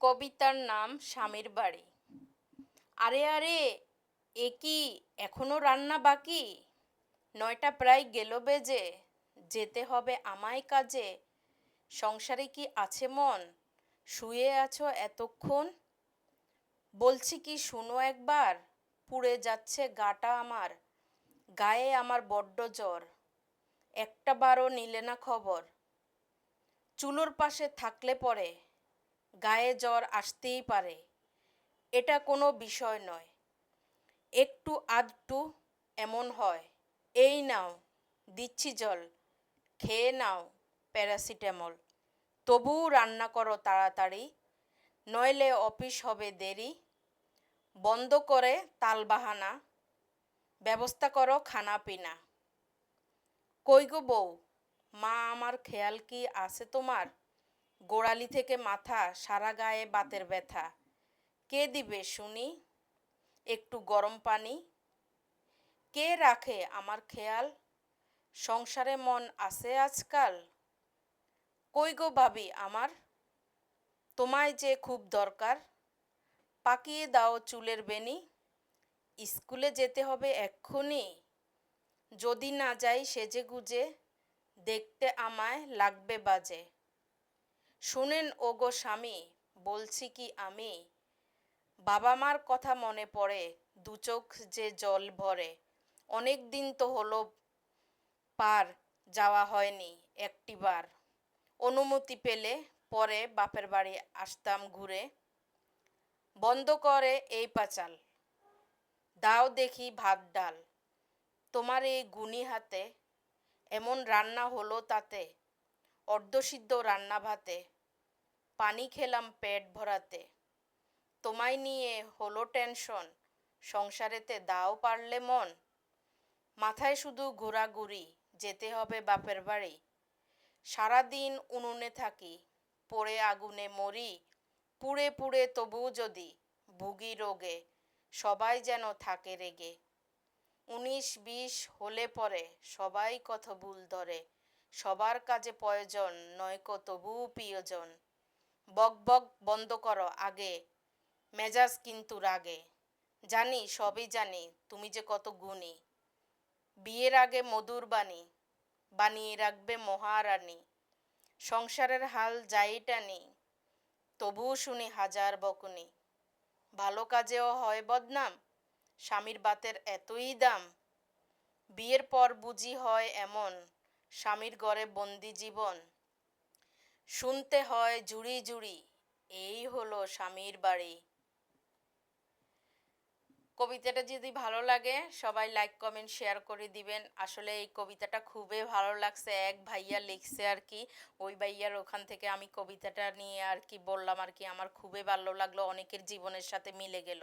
কবিতার নাম স্বামীর বাড়ি। আরে আরে, এ কি এখনও রান্না বাকি? নয়টা প্রায় গেল বেজে, যেতে হবে আমায় কাজে। সংসারে কি আছে মন? শুয়ে আছো এতক্ষণ? বলছি কি শুনো একবার, পুড়ে যাচ্ছে গাটা আমার, গায়ে আমার বড্ড জ্বর। একটা বারও নিলে না খবর। চুলোর পাশে থাকলে পরে গায়ে জ্বর আসতেই পারে। এটা কোনো বিষয় নয়। একটু আধটু এমন হয়। এই নাও, দিচ্ছি জল। খেয়ে নাও, প্যারাসিটামল। তবুও রান্না করো তাড়াতাড়ি, নইলে অফিস হবে দেরি। বন্ধ করে তালবাহানা। ব্যবস্থা করো খানা পিনা কই গো বউ, মা, আমার খেয়াল কি আছে তোমার? গোড়ালি থেকে মাথা, সারা গায়ে বাতের ব্যথা। কে দিবে শুনি? একটু গরম পানি। কে রাখে আমার খেয়াল? সংসারে মন আছে আজকাল? কই গো ভাবি আমার? তোমায় যে খুব দরকার। পাকিয়ে দাও চুলের বেনি স্কুলে যেতে হবে এক্ষুনি। যদি না যাই সেজে গুজে, দেখতে আমায় লাগবে বাজে। শুনেন, ওগো স্বামী, বলছি কি আমি? বাবা মার কথা মনে পড়ে, দু চোখ যে জল ভরে। অনেক দিন তো হলো পার, যাওয়া হয়নি একটিবার অনুমতি পেলে পরে বাপের বাড়ি আসতাম ঘুরে। বন্ধ করে এই পাঁচাল। দাও দেখি ভাত, ডাল। তোমার এই গুণী হাতে, এমন রান্না হলো তাতে। অর্ধসিদ্ধ রান্না ভাতে পানি খেলাম পেট ভরাতে। তোমায় নিয়ে হলো টেনশন, সংসারেতে দাও পারলে মন। মাথায় শুধু ঘোরাঘুরি, যেতে হবে বাপের বাড়ি। সারাদিন উনুনে থাকি, পড়ে আগুনে মরি। পুড়ে পুড়ে তবুও যদি ভুগি রোগে, সবাই যেন থাকে রেগে। উনিশ বিশ হলে পরে সবাই কত ভুল ধরে। সবার কাজে প্রয়োজন, নয়কো তবুও প্রিয়জন। বক বক বন্ধ করো আগে, মেজাজ কিন্তু রাগে। জানি, সবই জানি, তুমি যে কত গুণী। বিয়ের আগে মধুর বাণী, বানিয়ে রাখবে মহারানী। সংসারের হাল যাই টানি, তবুও শুনি হাজার বকুনি। ভালো কাজেও হয় বদনাম, স্বামীর বাতের এতই দাম। বিয়ের পর বুঝি হয় এমন স্বামীর ঘরে বন্দি জীবন। শুনতে হয় জুড়ি জুড়ি, এই হলো স্বামীর বাড়ি। কবিতাটা যদি ভালো লাগে, সবাই লাইক কমেন্ট শেয়ার করে দিবেন। আসলে এই কবিতাটা খুবই ভালো লাগছে, এক ভাইয়া লিখছে আর কি। ওই ভাইয়ার ওখান থেকে আমি কবিতাটা নিয়ে আর কি বললাম আর কি, আমার খুবই ভালো লাগল, অনেকের জীবনের সাথে মিলে গেল।